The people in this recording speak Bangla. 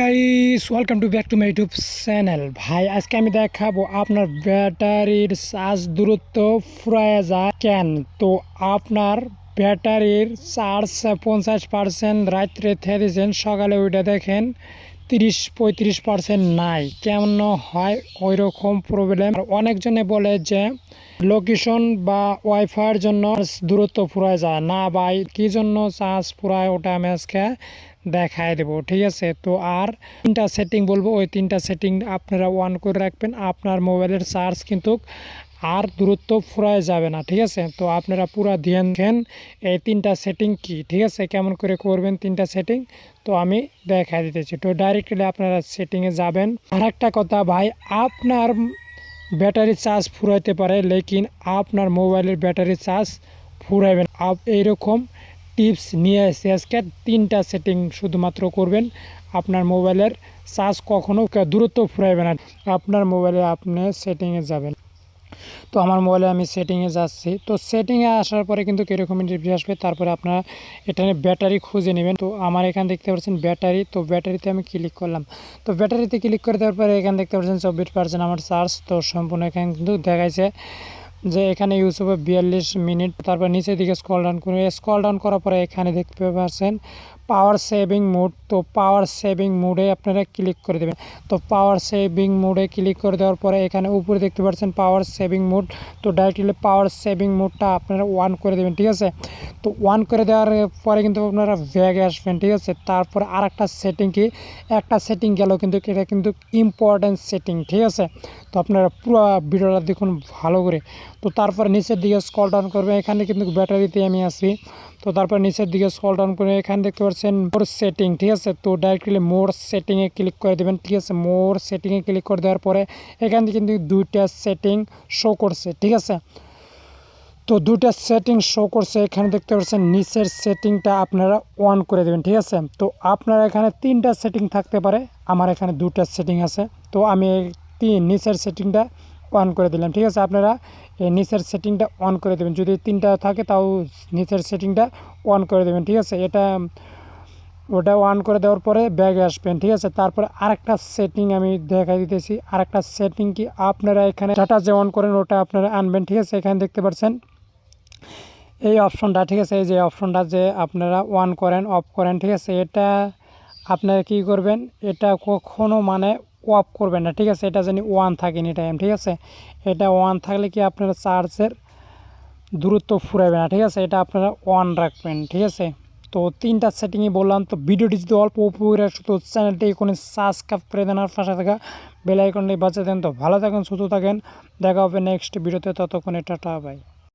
Guys welcome to back to my YouTube channel ভাই, আজকে আমি দেখাবো আপনার ব্যাটারির চার্জ দূরত্ব ফুরায় যায় কেন? তো আপনার ব্যাটারির চার্জ পঞ্চাশ পার্সেন্ট রাত্রে থেরেছেন সকালে ওইটা দেখেন তিরিশ পঁয়ত্রিশ পার্সেন্ট নাই। কেমন হয়? ওই রকম প্রবলেম অনেকজনে বলে যে লোকেশন বা ওয়াইফাইয়ের জন্য দূরত্ব ফুরায় যায়। না ভাই, কী জন্য চার্জ ফুরায় ওটা আমি আজকে দেখায় দেবো, ঠিক আছে? তো আর তিনটা সেটিং বলব, ওই তিনটা সেটিং আপনারা অন করে রাখবেন। আপনার মোবাইলের চার্জ কিন্তু আর দূরত্ব ফুরায় যাবে না, ঠিক আছে? তো আপনারা পুরো ধ্যান দেন, এই তিনটা সেটিং কি, ঠিক আছে? কেমন করে করবেন তিনটা সেটিং তো আমি দেখা দিতেছি। তো ডাইরেক্টলি আপনারা সেটিংয়ে যাবেন। আর একটা কথা ভাই, আপনার ব্যাটারি চার্জ ফুরাইতে পারে, লেকিন আপনার মোবাইলের ব্যাটারি চার্জ ফুরাইবেন আপ এইরকম টিপস নিয়ে এসে আজকে তিনটা সেটিং শুধুমাত্র করবেন। আপনার মোবাইলের চার্জ কখনও দূরত্ব ফুরাইবে না। আপনার মোবাইলে আপনি সেটিংয়ে যাবেন। তো আমার মোবাইলে আমি সেটিংয়ে যাচ্ছি। তো সেটিংয়ে আসার পরে কিন্তু কীরকম ইন্টারভিউ আসবে, তারপরে আপনারা এখানে ব্যাটারি খুঁজে নেবেন। তো আমার এখানে দেখতে পাচ্ছেন ব্যাটারি তো ব্যাটারিতে আমি ক্লিক করলাম। তো ব্যাটারিতে ক্লিক করে দেওয়ার পরে এখানে দেখতে পাচ্ছেন চব্বিশ পার্সেন্ট আমার চার্জ তো সম্পূর্ণ এখানে কিন্তু দেখাইছে। যে এখানে ইউজ হবে বিয়াল্লিশ মিনিট, তারপর নিচের দিকে স্কল ডাউন করে স্কল ডাউন করার পরে এখানে দেখতে পাচ্ছেন পাওয়ার সেভিং মোড তো পাওয়ার সেভিং মোডে আপনারা ক্লিক করে দেবেন। তো পাওয়ার সেভিং মোডে ক্লিক করে দেওয়ার পরে এখানে উপরে দেখতে পাচ্ছেন পাওয়ার সেভিং মোড তো ডাইরেক্টলি পাওয়ার সেভিং মোডটা আপনারা ওয়ান করে দেবেন, ঠিক আছে? তো ওয়ান করে দেওয়ার পরে কিন্তু আপনারা ব্যাগে আসবেন, ঠিক আছে? তারপরে আর একটা সেটিং কি? একটা সেটিং গেল কিন্তু এটা কিন্তু ইম্পর্ট্যান্ট সেটিং ঠিক আছে? তো আপনারা পুরো ভিডিওটা দেখুন ভালো করে। তো তারপরে নিচের দিকে স্কল ডাউন করবেন, এখানে কিন্তু ব্যাটারিতে আমি আসি তো তারপর নিচের দিকে স্কল ডাউন করে এখানে দেখতে পাচ্ছেন মোর সেটিং ঠিক আছে? তো ডাইরেক্টলি মোর সেটিংয়ে ক্লিক করে দেবেন, ঠিক আছে? মোর সেটিংয়ে ক্লিক করে দেওয়ার পরে এখান থেকে কিন্তু দুইটা সেটিং শো করছে, ঠিক আছে? তো দুইটা সেটিং শো করছে, এখানে দেখতে পাচ্ছেন নিচের সেটিংটা আপনারা অন করে দেবেন, ঠিক আছে? তো আপনারা এখানে তিনটা সেটিং থাকতে পারে, আমার এখানে দুটা সেটিং আছে। তো আমি তিন নিচের সেটিংটা অন করে দিলাম, ঠিক আছে? আপনারা এই নিচের সেটিংটা অন করে দেবেন, যদি তিনটা থাকে তাও নিচের সেটিংটা অন করে দেবেন, ঠিক আছে? এটা ওটা অন করে দেওয়ার পরে ব্যাগে আসবেন, ঠিক আছে? তারপরে আরেকটা সেটিং আমি দেখাই দিতেছি। আরেকটা সেটিং কি আপনারা এখানে ডাটা যে অন করেন, ওটা আপনারা আনবেন, ঠিক আছে? এখানে দেখতে পাচ্ছেন। এই অপশনটা ঠিক আছে? এই যে অপশনটা যে আপনারা অন করেন অফ করেন, ঠিক আছে? এটা আপনারা কি করবেন? এটা কখনো মানে অফ করবেন না, ঠিক আছে? এটা জানি ওয়ান থাকে এনি টাইম ঠিক আছে? এটা ওয়ান থাকলে কি আপনারা চার্জের দূরত্ব ফুরাবে না, ঠিক আছে? এটা আপনারা ওয়ান রাখবেন, ঠিক আছে? তো তিনটা সেটিংই বললাম। তো ভিডিওটি যদি অল্প উপরে তো চ্যানেলটি কোনো সাবস্ক্রাইব করে দেন আর পাশে থাকা বেলাইকনটি বাঁচিয়ে দেন। তো ভালো থাকেন, সুস্থ থাকেন। দেখা হবে নেক্সট ভিডিওতে ততক্ষণে টাটা বাই